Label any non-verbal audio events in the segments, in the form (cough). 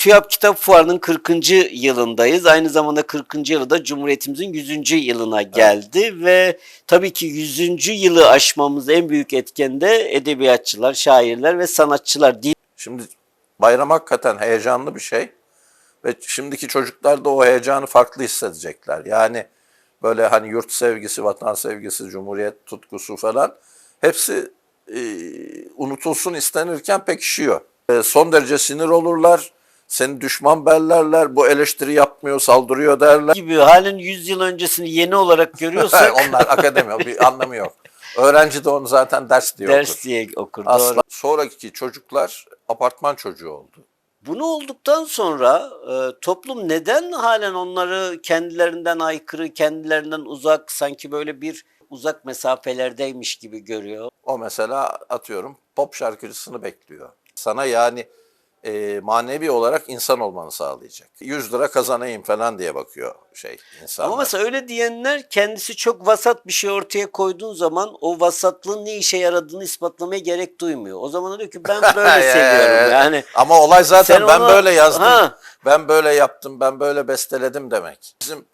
TÜYAP Kitap Fuarı'nın 40. yılındayız. Aynı zamanda 40. yılı da Cumhuriyetimizin 100. yılına geldi ve tabii ki 100. yılı aşmamız en büyük etken de edebiyatçılar, şairler ve sanatçılar değil. Şimdi bayram hakikaten heyecanlı bir şey. Ve şimdiki çocuklar da o heyecanı farklı hissedecekler. Yani böyle hani yurt sevgisi, vatan sevgisi, cumhuriyet tutkusu falan hepsi e, unutulsun istenirken pekişiyor. E, son derece sinir olurlar, seni düşman bellerler, bu eleştiri yapmıyor, saldırıyor derler. gibi halen 100 yıl öncesini yeni olarak görüyorsak (laughs) Onlar akademi, bir anlamı yok. Öğrenci de onu zaten ders diye ders okur. diye okur. Aslında Doğru. sonraki çocuklar apartman çocuğu oldu. Bunu olduktan sonra e, toplum neden halen onları kendilerinden aykırı, kendilerinden uzak, sanki böyle bir uzak mesafelerdeymiş gibi görüyor? O mesela atıyorum pop şarkıcısını bekliyor. Sana yani e, manevi olarak insan olmanı sağlayacak. 100 lira kazanayım falan diye bakıyor şey insanlar. Ama mesela öyle diyenler kendisi çok vasat bir şey ortaya koyduğun zaman o vasatlığın ne işe yaradığını ispatlamaya gerek duymuyor. O zaman diyor ki ben (laughs) böyle seviyorum yani. Ama olay zaten ben ona- böyle yazdım, Ha. ben böyle yaptım, ben böyle besteledim demek. Bizim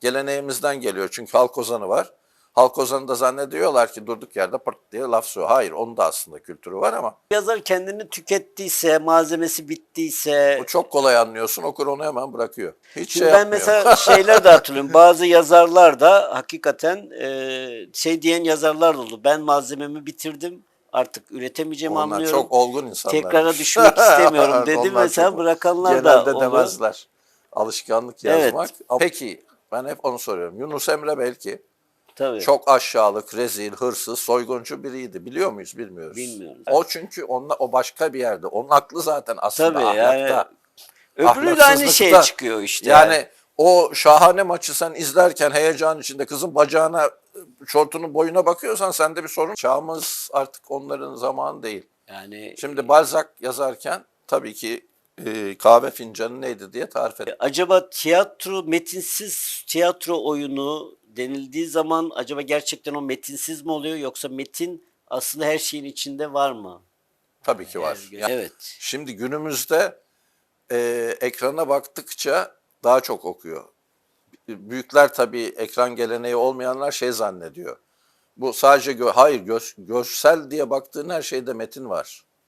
geleneğimizden geliyor çünkü halk ozanı var. Halk ozanı da zannediyorlar ki durduk yerde pırt diye laf söylüyor. Hayır onun da aslında kültürü var ama Yazar kendini tükettiyse, malzemesi bittiyse, o çok kolay anlıyorsun okur onu hemen bırakıyor. Hiç Şimdi şey ben yapmıyor. mesela (laughs) şeyler de hatırlıyorum. Bazı yazarlar da hakikaten e, şey diyen yazarlar oldu. Ben malzememi bitirdim. Artık üretemeyeceğim Onlar anlıyorum. çok olgun insanlar. Tekrara düşmek istemiyorum (laughs) dedi. Mesela çok- bırakanlar da Genelde demezler. Alışkanlık Evet. yazmak. Peki ben hep onu soruyorum. Yunus Emre belki Tabii. çok aşağılık, rezil, hırsız, soyguncu biriydi. Biliyor muyuz? Bilmiyoruz. Bilmiyoruz. O çünkü onunla, o başka bir yerde. Onun aklı zaten aslında Tabii ahlakta. yani öbürü de aynı ahlaksızlıkta. çıkıyor işte. Yani, o şahane maçı sen izlerken heyecan içinde kızın bacağına, şortunun boyuna bakıyorsan sende bir sorun. Çağımız artık onların zamanı değil. yani Şimdi Balzac yazarken tabii ki e, kahve fincanı neydi diye tarif et. acaba tiyatro metinsiz tiyatro oyunu denildiği zaman acaba gerçekten o metinsiz mi oluyor yoksa metin aslında her şeyin içinde var mı? Tabii ki var. Yani evet. Şimdi günümüzde e, ekrana baktıkça daha çok okuyor. Büyükler tabii ekran geleneği olmayanlar şey zannediyor. Bu sadece gö- hayır gö- görsel diye baktığın her şeyde metin var.